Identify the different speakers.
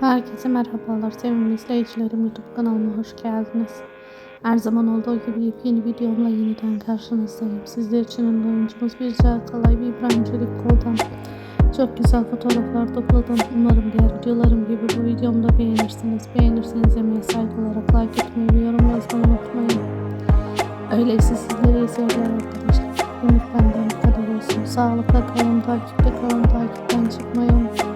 Speaker 1: Herkese merhabalar sevimli izleyicilerim YouTube kanalıma hoş geldiniz. Her zaman olduğu gibi yeni videomla yeniden karşınızdayım. Sizler için oyuncumuz Birce Kalay ve İbrahim Çelikkol'dan çok güzel fotoğraflar topladım. Umarım diğer videolarım gibi bu videomu da beğenirsiniz. Beğenirseniz emeğe saygı olarak like etmeyi ve yorum yazmayı unutmayın. Öyleyse sizlere iyi seyirler arkadaşlar. Ümit benden bu kadar olsun. Sağlıkla kalın, takipte kalın, takipten çıkmayı unutmayın.